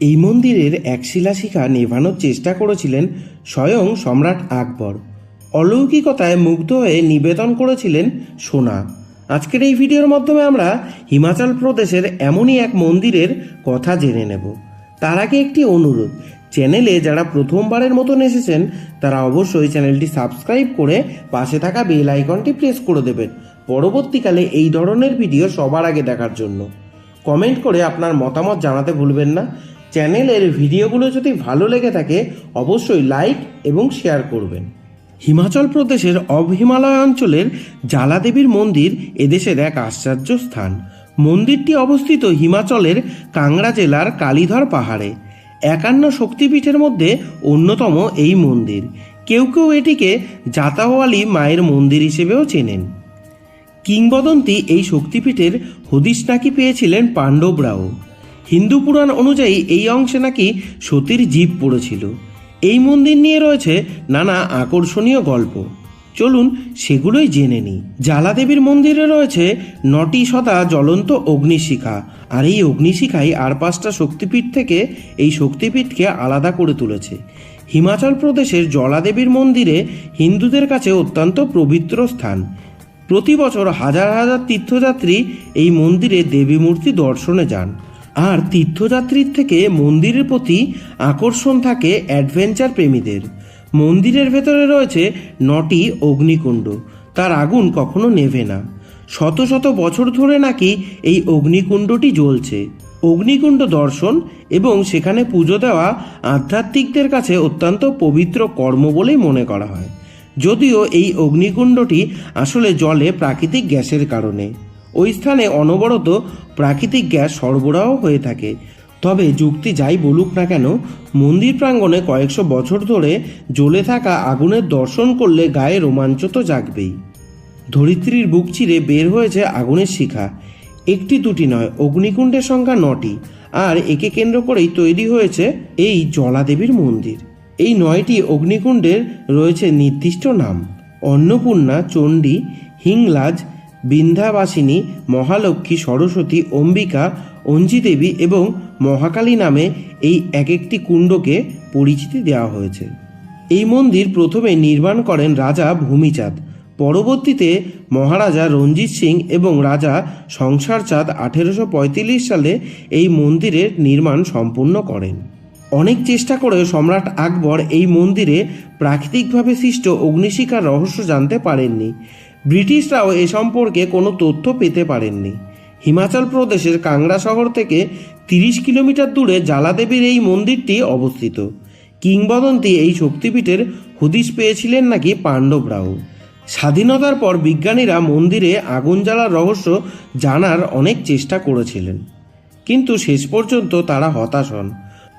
এই মন্দিরের এক শিলাশিখা নেভানোর চেষ্টা করেছিলেন স্বয়ং সম্রাট আকবর। অলৌকিকতায় মুগ্ধ হয়ে নিবেদন করেছিলেন সোনা। আজকের এই ভিডিওর মাধ্যমে আমরা হিমাচল প্রদেশের এমনই এক মন্দিরের কথা জেনে নেব। তার আগে একটি অনুরোধ, চ্যানেলে যারা প্রথমবারের মতন এসেছেন, তারা অবশ্যই চ্যানেলটি সাবস্ক্রাইব করে পাশে থাকা বেল আইকনটি প্রেস করে দেবেন। পরবর্তীকালে এই ধরনের ভিডিও সবার আগে দেখার জন্য। কমেন্ট করে আপনার মতামত জানাতে ভুলবেন না। চ্যানেলের ভিডিওগুলো যদি ভালো লেগে থাকে, অবশ্যই লাইক এবং শেয়ার করবেন। হিমাচল প্রদেশের অব হিমালয় অঞ্চলের জালাদেবীর মন্দির এদেশের এক আশ্চর্য স্থান। মন্দিরটি অবস্থিত হিমাচলের কাংড়া জেলার কালীধর পাহাড়ে। একান্ন শক্তিপীঠের মধ্যে অন্যতম এই মন্দির। কেউ কেউ এটিকে জাতাওয়ালি মায়ের মন্দির হিসেবেও চেনেন। কিংবদন্তি এই শক্তিপীঠের হদিশ নাকি পেয়েছিলেন পাণ্ডবরাও। হিন্দু পুরাণ অনুযায়ী এই অংশে নাকি সতীর জীব পড়েছিল। এই মন্দির নিয়ে রয়েছে নানা আকর্ষণীয় গল্প। চলুন সেগুলোই জেনে নিই। জ্বালাদেবীর মন্দিরে রয়েছে নটি শতা জ্বলন্ত অগ্নিশিখা। আর এই অগ্নিশিখাই আর পাঁচটা শক্তিপীঠ থেকে এই শক্তিপীঠকে আলাদা করে তুলেছে। হিমাচল প্রদেশের জলাদেবীর মন্দিরে হিন্দুদের কাছে অত্যন্ত পবিত্র স্থান। প্রতি বছর হাজার হাজার তীর্থযাত্রী এই মন্দিরে দেবী মূর্তি দর্শনে যান। আর তীর্থযাত্রীর থেকে মন্দিরের প্রতি আকর্ষণ থাকে অ্যাডভেঞ্চার প্রেমীদের। মন্দিরের ভেতরে রয়েছে নটি অগ্নিকুণ্ড। তার আগুন কখনো নেভে না। শত শত বছর ধরে নাকি এই অগ্নিকুণ্ডটি জ্বলছে। অগ্নিকুণ্ড দর্শন এবং সেখানে পুজো দেওয়া আধ্যাত্মিকদের কাছে অত্যন্ত পবিত্র কর্ম বলেই মনে করা হয়। যদিও এই অগ্নিকুণ্ডটি আসলে জলে প্রাকৃতিক গ্যাসের কারণে। ওই স্থানে অনবরত প্রাকৃতিক গ্যাস সরবরাহ হয়ে থাকে। তবে যুক্তি যাই বলুক না কেন, মন্দির প্রাঙ্গণে কয়েকশো বছর ধরে জ্বলে থাকা আগুনের দর্শন করলে গায়ে রোমাঞ্চ তো জাগবেই। ধরিত্রীর বুক চিরে বের হয়েছে আগুনের শিখা। একটি দুটি নয়, অগ্নিকুণ্ডের সংখ্যা নটি, আর একে কেন্দ্র করেই তৈরি হয়েছে এই জলাদেবীর মন্দির। এই নয়টি অগ্নিকুণ্ডের রয়েছে নির্দিষ্ট নাম, অন্নপূর্ণা, চণ্ডী, হিংলাজ বিন্ধ্যাবাসিনী মহালক্ষ্মী, সরস্বতী, অম্বিকা, অঞ্জিদেবী এবং মহাকালী নামে এই এক একটি কুণ্ডকে পরিচিতি দেওয়া হয়েছে। এই মন্দির প্রথমে নির্মাণ করেন রাজা ভূমিচাঁদ। পরবর্তীতে মহারাজা রঞ্জিত সিং এবং রাজা সংসার চাঁদ আঠেরোশো সালে এই মন্দিরের নির্মাণ সম্পূর্ণ করেন। অনেক চেষ্টা করেও সম্রাট আকবর এই মন্দিরে প্রাকৃতিকভাবে সৃষ্ট অগ্নিশিখার রহস্য জানতে পারেননি। ব্রিটিশরাও এ সম্পর্কে কোনো তথ্য পেতে পারেননি। হিমাচল প্রদেশের কাংড়া শহর থেকে তিরিশ কিলোমিটার দূরে জালাদেবীর এই মন্দিরটি অবস্থিত। কিংবদন্তি এই শক্তিপীঠের হদিশ পেয়েছিলেন নাকি পাণ্ডবরাও। স্বাধীনতার পর বিজ্ঞানীরা মন্দিরে আগুন জ্বালার রহস্য জানার অনেক চেষ্টা করেছিলেন। কিন্তু শেষ পর্যন্ত তারা হতাশ হন।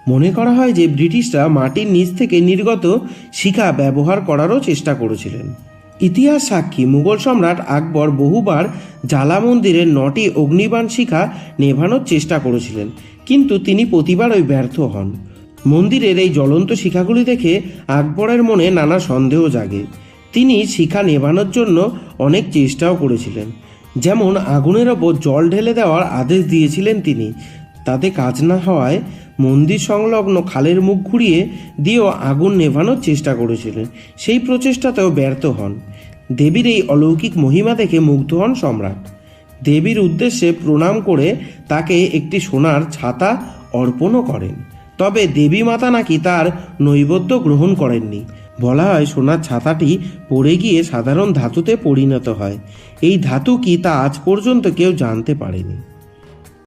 মনে করা হয় যে ব্রিটিশরা মাটির নিচ থেকে নির্গত শিখা ব্যবহার করারও চেষ্টা করেছিলেন। ইতিহাস সাক্ষী মুঘল সম্রাট আকবর বহুবার জ্বালা মন্দিরের নটি অগ্নিবাণ শিখা নেভানোর চেষ্টা করেছিলেন, কিন্তু তিনি প্রতিবারই ব্যর্থ হন। মন্দিরের এই জ্বলন্ত শিখাগুলি দেখে আকবরের মনে নানা সন্দেহ জাগে। তিনি শিখা নেভানোর জন্য অনেক চেষ্টাও করেছিলেন। যেমন আগুনের ওপর জল ঢেলে দেওয়ার আদেশ দিয়েছিলেন তিনি তাতে কাজ না হওয়ায় মন্দির সংলগ্ন খালের মুখ ঘুরিয়ে দিয়েও আগুন নেভানোর চেষ্টা করেছিলেন। সেই প্রচেষ্টাতেও ব্যর্থ হন। দেবীর এই অলৌকিক মহিমা দেখে মুগ্ধ হন সম্রাট। দেবীর উদ্দেশ্যে প্রণাম করে তাকে একটি সোনার ছাতা অর্পণও করেন। তবে দেবী মাতা নাকি তার নৈবদ্য গ্রহণ করেননি। বলা হয় সোনার ছাতাটি পড়ে গিয়ে সাধারণ ধাতুতে পরিণত হয়। এই ধাতু কি তা আজ পর্যন্ত কেউ জানতে পারেনি।